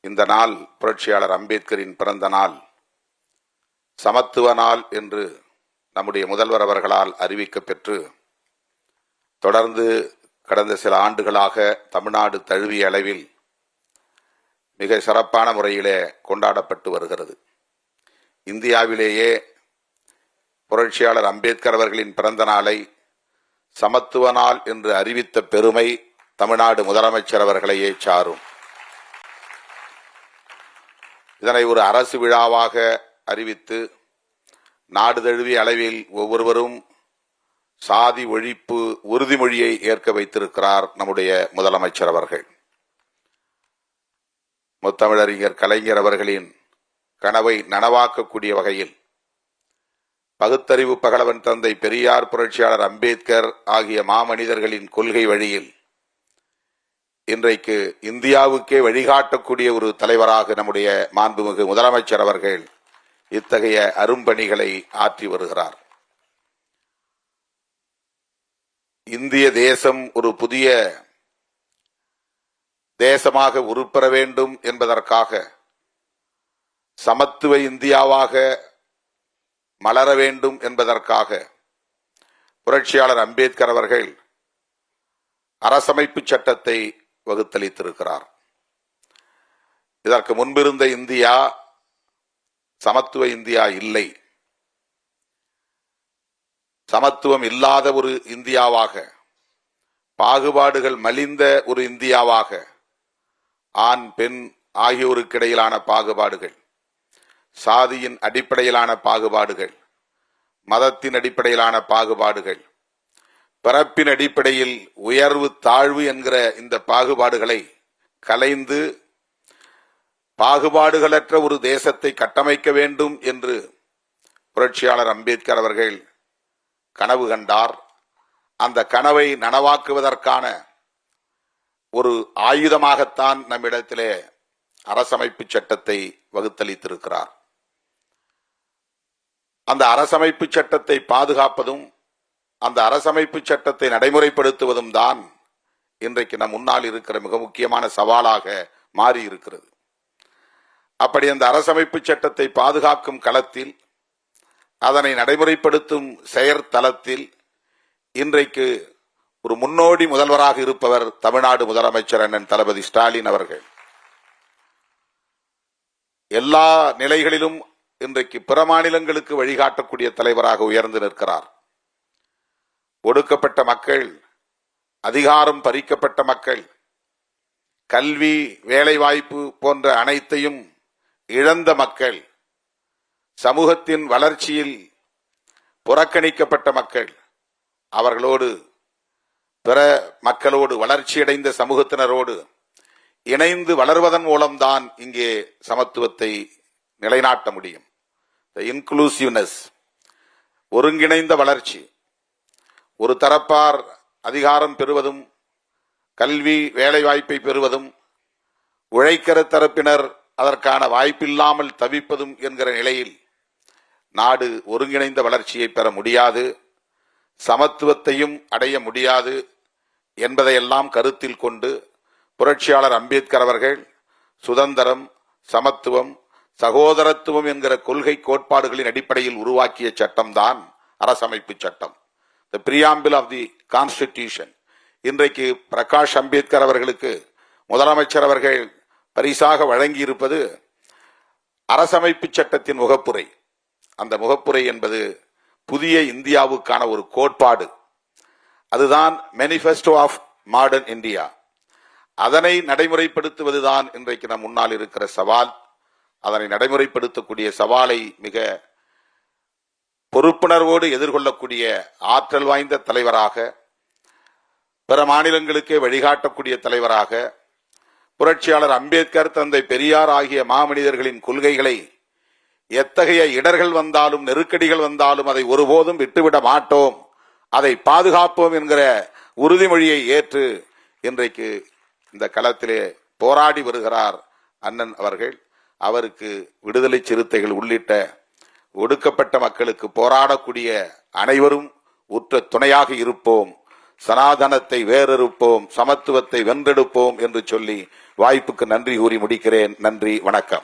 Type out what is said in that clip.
இந்த நாள் புரட்சியாளர் அம்பேத்கரின் பிறந்த நாள். சமத்துவ நாள் என்று நம்முடைய முதல்வர் அவர்களால் அறிவிக்கப்பெற்று தொடர்ந்து கடந்த சில ஆண்டுகளாக தமிழ்நாடு தழுவிய அளவில் மிக சிறப்பான முறையிலே கொண்டாடப்பட்டு வருகிறது. இந்தியாவிலேயே புரட்சியாளர் அம்பேத்கர் அவர்களின் பிறந்த நாளை சமத்துவ நாள் என்று அறிவித்த பெருமை தமிழ்நாடு முதலமைச்சர் அவர்களையே சாரும். இதனை ஒரு அரசு விழாவாக அறிவித்து நாடு தழுவிய அளவில் ஒவ்வொருவரும் சாதி ஒழிப்பு உறுதிமொழியை ஏற்க வைத்திருக்கிறார் நம்முடைய முதலமைச்சர் அவர்கள். முத்தமிழறிஞர் கலைஞர் அவர்களின் கனவை நனவாக்கக்கூடிய வகையில் பகுத்தறிவு பகலவன் தந்தை பெரியார் புரட்சியாளர் அம்பேத்கர் ஆகிய மாமனிதர்களின் கொள்கை வழியில் இன்றைக்கு இந்தியாவுக்கே வழிகாட்டக்கூடிய ஒரு தலைவராக நம்முடைய மாண்புமிகு முதலமைச்சர் அவர்கள் இத்தகைய அரும்பணிகளை ஆற்றி வருகிறார். இந்திய தேசம் ஒரு புதிய தேசமாக உருப்பெற வேண்டும் என்பதற்காக சமத்துவ இந்தியாவாக மலர வேண்டும் என்பதற்காக புரட்சியாளர் அம்பேத்கர் அவர்கள் அரசமைப்பு சட்டத்தை வகுத்தளித்திருக்கிறார். இதற்கு முன்பிருந்த இந்தியா சமத்துவ இந்தியா இல்லை. சமத்துவம் இல்லாத ஒரு இந்தியாவாக பாகுபாடுகள் மலிந்த ஒரு இந்தியாவாக ஆண் பெண் ஆகியோருக்கு இடையிலான பாகுபாடுகள் சாதியின் அடிப்படையிலான பாகுபாடுகள் மதத்தின் அடிப்படையிலான பாகுபாடுகள் பிறப்பின் அடிப்படையில் உயர்வு தாழ்வு என்கிற இந்த பாகுபாடுகளை கலைந்து பாகுபாடுகளற்ற ஒரு தேசத்தை கட்டமைக்க வேண்டும் என்று புரட்சியாளர் அம்பேத்கர் அவர்கள் கனவு கண்டார். அந்த கனவை நனவாக்குவதற்கான ஒரு ஆயுதமாகத்தான் நம்மிடத்திலே அரசமைப்பு சட்டத்தை வகுத்தளித்திருக்கிறார். அந்த அரசமைப்பு சட்டத்தை பாதுகாப்பதும் அந்த அரசமைப்பு சட்டத்தை நடைமுறைப்படுத்துவதும் தான் இன்றைக்கு நம் முன்னால் இருக்கிற மிக முக்கியமான சவாலாக மாறி இருக்கிறது. அப்படி அந்த அரசமைப்பு சட்டத்தை பாதுகாக்கும் களத்தில் அதனை நடைமுறைப்படுத்தும் செயற்தலத்தில் இன்றைக்கு ஒரு முன்னோடி முதல்வராக இருப்பவர் தமிழ்நாடு முதலமைச்சர் அண்ணன் தளபதி ஸ்டாலின் அவர்கள். எல்லா நிலைகளிலும் இன்றைக்கு பிற மாநிலங்களுக்கு வழிகாட்டக்கூடிய தலைவராக உயர்ந்து நிற்கிறார். ஒடுக்கப்பட்ட மக்கள் அதிகாரம் பறிக்கப்பட்ட மக்கள் கல்வி வேலைவாய்ப்பு போன்ற அனைத்தையும் இழந்த மக்கள் சமூகத்தின் வளர்ச்சியில் புறக்கணிக்கப்பட்ட மக்கள் அவர்களோடு பிற மக்களோடு வளர்ச்சியடைந்த சமூகத்தினரோடு இணைந்து வளர்வதன் மூலம்தான் இங்கே சமத்துவத்தை நிலைநாட்ட முடியும். இன்க்ளூசிவ்னஸ் ஒருங்கிணைந்த வளர்ச்சி. ஒரு தரப்பார் அதிகாரம் பெறுவதும் கல்வி வேலைவாய்ப்பை பெறுவதும் உழைக்கிற தரப்பினர் அதற்கான வாய்ப்பில்லாமல் தவிப்பதும் என்கிற நிலையில் நாடு ஒருங்கிணைந்த வளர்ச்சியை பெற முடியாது சமத்துவத்தையும் அடைய முடியாது என்பதையெல்லாம் கருத்தில் கொண்டு புரட்சியாளர் அம்பேத்கர் அவர்கள் சுதந்திரம் சமத்துவம் சகோதரத்துவம் என்கிற கொள்கை கோட்பாடுகளின் அடிப்படையில் உருவாக்கிய சட்டம்தான் அரசமைப்பு சட்டம். The preamble of the constitution இன்றைக்கு பிரகாஷ் அம்பேத்கர் அவர்களுக்கு முதலமைச்சர் அவர்கள் பரிசாக வழங்கியிருப்பது அரசமைப்பு சட்டத்தின் முகப்புரை. அந்த முகப்புரை என்பது புதிய இந்தியாவுக்கான ஒரு கோட்பாடு. அதுதான் மேனிஃபெஸ்டோ ஆஃப் மாடர்ன் இந்தியா அதனை நடைமுறைப்படுத்துவதுதான் இன்றைக்கு நம் முன்னால் இருக்கிற சவால். அதனை நடைமுறைப்படுத்தக்கூடிய சவாலை மிக பொறுப்புணர்வோடு எதிர்கொள்ளக்கூடிய ஆற்றல் வாய்ந்த தலைவராக பிற மாநிலங்களுக்கே வழிகாட்டக்கூடிய தலைவராக புரட்சியாளர் அம்பேத்கர் தந்தை பெரியார் ஆகிய மாமனிதர்களின் கொள்கைகளை எத்தகைய இடர்கள் வந்தாலும் நெருக்கடிகள் வந்தாலும் அதை ஒருபோதும் விட்டுவிட மாட்டோம். அதை பாதுகாப்போம் என்கிற உறுதிமொழியை ஏற்று இன்றைக்கு இந்த களத்திலே போராடி வருகிறார் அண்ணன் அவர்கள். அவருக்கு விடுதலை சிறுத்தைகள் உள்ளிட்ட ஒடுக்கப்பட்ட மக்களுக்கு போராடக்கூடிய அனைவரும் உற்ற துணையாக இருப்போம். சனாதனத்தை வேறறுப்போம். சமத்துவத்தை வென்றெடுப்போம் என்று சொல்லி வாய்ப்புக்கு நன்றி கூறி முடிக்கிறேன். நன்றி. வணக்கம்.